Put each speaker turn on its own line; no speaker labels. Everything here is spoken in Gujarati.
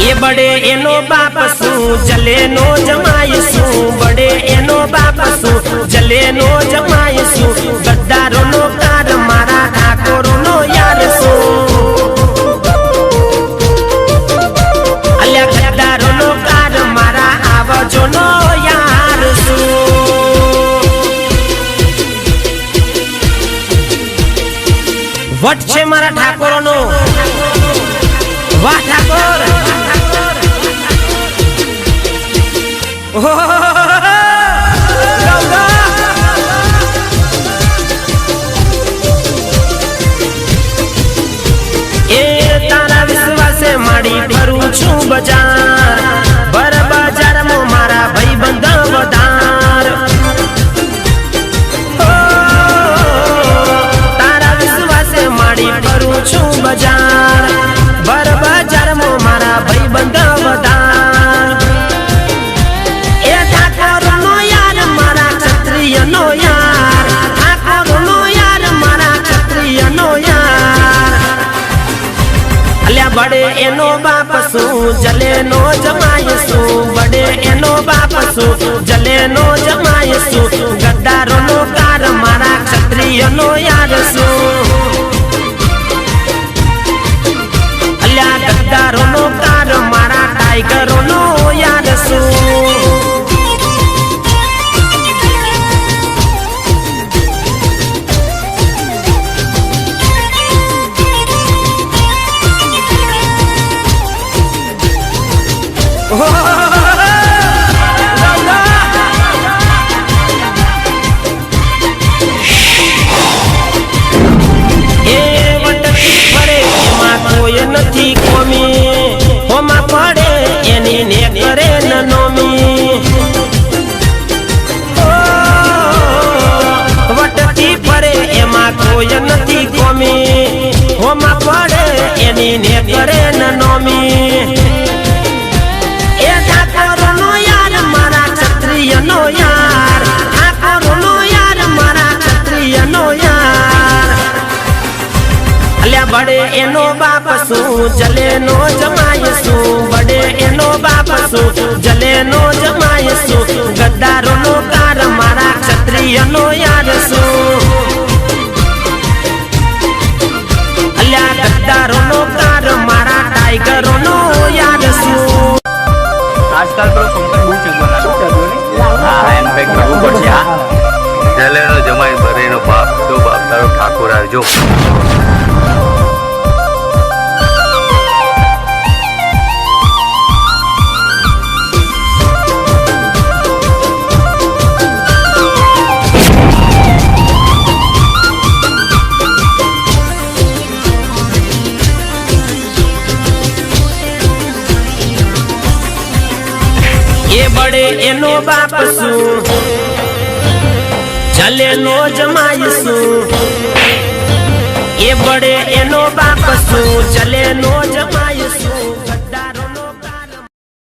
એ બડે એનો બાપ શું? જલે નો જમાય શું? બડે એનો બાપ શું? જલે નો જમાય શું? ગદ્દારો નો કાર, મારા ઠાકોરો નો યાર શું? અલ્યા ગદ્દારો નો મારા આવજો નો શું? વટ છે મારા ઠાકોરો વાહ ઠાકોર! તારા વિશ્વાસે માડી ફરું છું બજાર બડે એનો બાપ શું? જલે નો જમાય શું? બડે એનો બાપ શું? જલે નો નથી કોમી હોમાં પડે એની ને કરે નોમી વટતી ફરે એમાં કોઈ નથી કોમી હોમાં પડે એની ને કરે નોમી. બડે એનો બાપ શું? જલે નો જમાય શું? બડે એનો બાપ શું? જલે નો જમાય શું? ગદ્દારો નો કાર મારા ક્ષત્રિયનો યાર શું? અલ્યા ગદ્દારો નો કાર મારા ટાઈગરો નો યાર શું?
આજકાલ તો
જલેનો જમાઈ ભરેનો બાપ, જો બાપ, તારો ઠાકોર આવજો.
પડે એનો બાપ શું? જલે નો જમાઈશું એ પડે એનો બાપ શું? જલે નો જમાઈશું